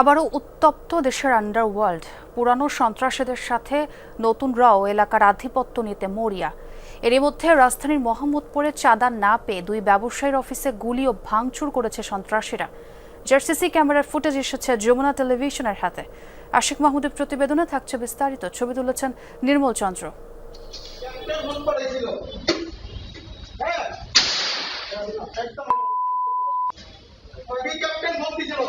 আবারও উত্তপ্ত দেশের আন্ডারওয়ার্ল্ড পুরানো সন্ত্রাসীদের সাথে নতুন নতুনরাও এলাকার আধিপত্য নিতে মরিয়া। এরই মধ্যে রাজধানীর মোহাম্মদপুরে চাঁদা না পেয়ে দুই ব্যবসায়ীর অফিসে গুলি ও ভাঙচুর করেছে সন্ত্রাসীরা। জার্সিসি ক্যামেরার ফুটেজ এসেছে যমুনা টেলিভিশনের হাতে। আশিক মাহমুদের প্রতিবেদনে থাকছে বিস্তারিত। ছবি তুলেছেন নির্মল চন্দ্র ক্যাপ্টেন ফোন করেছিল হ্যাঁ একদম ওই ক্যাপ্টেন ফোন দিয়েছিল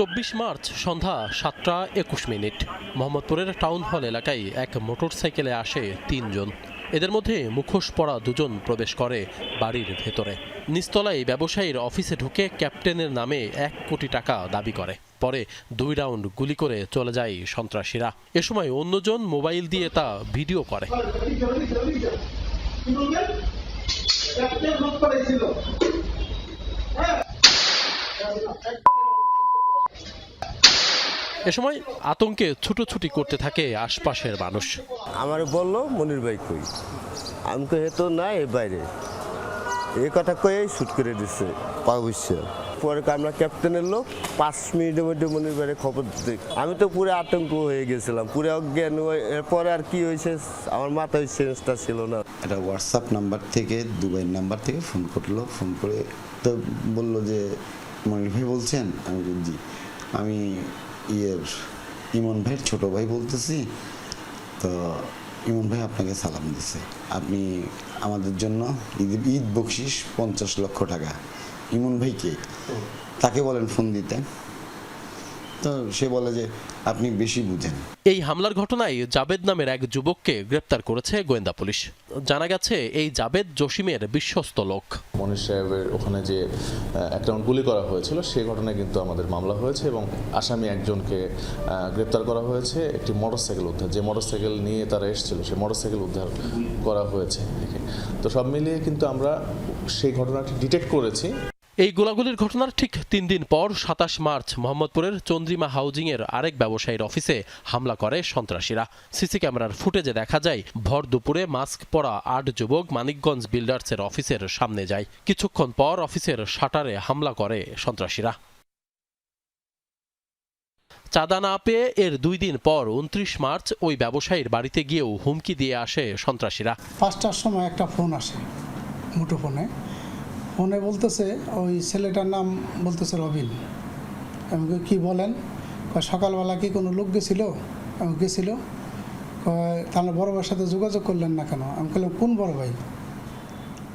চব্বিশ মার্চ সন্ধ্যা সাতটা একুশ মিনিট। মোহাম্মদপুরের টাউন হল এলাকায় এক মোটরসাইকেলে আসে তিনজন। এদের মধ্যে মুখোশ পরা দুজন প্রবেশ করে বাড়ির ভেতরে। নিস্তলায় ব্যবসায়ীর অফিসে ঢুকে ক্যাপ্টেনের নামে এক কোটি টাকা দাবি করে। পরে দুই রাউন্ড গুলি করে চলে যায় সন্ত্রাসীরা। এ সময় অন্যজন মোবাইল দিয়ে তা ভিডিও করে। এ সময় আতঙ্কে ছুটোছুটি করতে থাকে আশপাশের মানুষ। আমার বলল মনির ভাই কই? আমি তো নাই এ বাইরে। এই কথা কয়েই শুট করে দিচ্ছে পাবশ্যে পরে আমরা ক্যাপ্টেনের লোক পাঁচ মিনিটের মধ্যে মনির ভাইয়ের খবর দিতে আমি তো পুরো আতঙ্ক হয়ে গেছিলাম পুরো অজ্ঞান হয়ে- এরপরে আর কি হয়েছে আমার মাথায় সেন্সটা ছিল না। একটা হোয়াটসঅ্যাপ নাম্বার থেকে দুবাইয়ের নাম্বার থেকে ফোন করল ফোন করে তো বলল যে মনির ভাই বলছেন? আমি বলি, জি। আমি ইয়ের ইমন ভাইয়ের ছোট ভাই বলতেছি তো ইমন ভাই আপনাকে সালাম দিছে। আপনি আমাদের জন্য ঈদ ঈদ বকশিস পঞ্চাশ লক্ষ টাকা। ইমন ভাইকে তাকে বলেন ফোন দিতে। তো সে বলে যে আপনি বেশি বুঝেন। এই হামলার ঘটনায় জাবেদ নামের এক যুবককে গ্রেপ্তার করেছে গোয়েন্দা পুলিশ। জানা গেছে এই জাবেদ জসিমের বিশ্বস্ত লোক। মনির সাহেবের ওখানে যে রাউন্ড গুলি করা হয়েছিল সেই ঘটনায় কিন্তু আমাদের মামলা হয়েছে এবং আসামি একজনকে গ্রেপ্তার করা হয়েছে একটি মোটরসাইকেল উদ্ধার। যে মোটরসাইকেল নিয়ে তারা এসেছিল সেই মোটরসাইকেল উদ্ধার করা হয়েছে তো সব মিলিয়ে কিন্তু আমরা সেই ঘটনাটি ডিটেক্ট করেছি। এই গোলাগুলির ঘটনার ঠিক তিন দিন পর সাতাশ মার্চ মোহাম্মদপুরের চন্দ্রিমা হাউজিং এর আরেক ব্যবসায়ীর অফিসে হামলা করে সন্ত্রাসীরা। সিসি ক্যামেরার ফুটেজে দেখা যায়, ভর দুপুরে মাস্ক পরা আট যুবক মানিকগঞ্জ বিল্ডার্সের অফিসের সামনে যায়। কিছুক্ষণ পর অফিসের শাটারে হামলা করে সন্ত্রাসীরা। চাঁদা না পেয়ে এর দুই দিন পর উনত্রিশ মার্চ ওই ব্যবসায়ীর বাড়িতে গিয়েও হুমকি দিয়ে আসে সন্ত্রাসীরা। পাঁচটার সময় একটা ফোন আসে মুঠো ফোনে বলতেছে, ওই ছেলেটার নাম বলতেছে রবিন। আমি কি বলেন? সকালবেলা কি কোনো লোক গেছিল? আমি গেছিল। তাহলে বড় ভাইয়ের সাথে যোগাযোগ করলেন না কেন? আমি বললাম কোন বড় ভাই?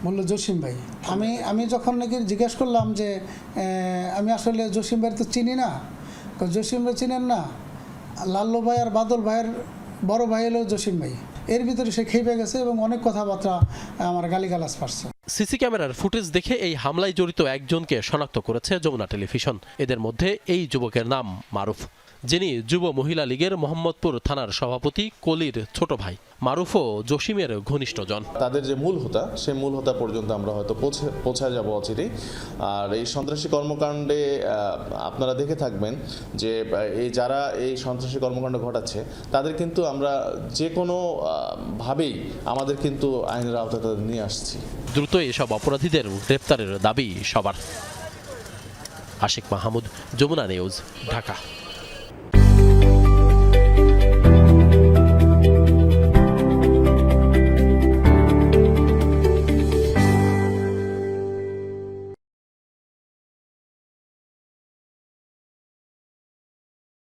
বলল, জসিম ভাই। আমি আমি যখন নাকি জিজ্ঞেস করলাম যে আমি আসলে জসিম ভাইয়ের তো চিনি না। জসিম ভাই চিনেন না? লাল্লু ভাই আর বাদল ভাইয়ের বড় ভাই হলো জসিম ভাই। এর ভিতরে সে খেপে গেছে এবং অনেক কথাবার্তা আমার গালিগালাজ পারছে। সিসি ক্যামেরার ফুটেজ দেখে এই হামলায় জড়িত একজনকে শনাক্ত করেছে যমুনা টেলিভিশন। এদের মধ্যে এই যুবকের নাম মারুফ যিনি যুব মহিলা লীগের মোহাম্মদপুর থানার সভাপতি কলির ছোট ভাই। মারুফও জসিমের ঘনিষ্ঠজন তাদের যে মূল হোতা সেই মূল হোতা পর্যন্ত আমরা হয়তো পৌঁছে পৌঁছা যাব অচিরেই। আর এই সন্ত্রাসী কর্মকাণ্ডে আপনারা দেখে থাকবেন যে এই যারা এই সন্ত্রাসী কর্মকাণ্ড ঘটাচ্ছে তাদের কিন্তু আমরা যে কোনো ভাবেই আমাদের কিন্তু আইনের আওতায় তাদের নিয়ে আসছি। দ্রুত এসব অপরাধীদের গ্রেপ্তারের দাবি সবার। আশিক মাহমুদ যমুনা নিউজ ঢাকা।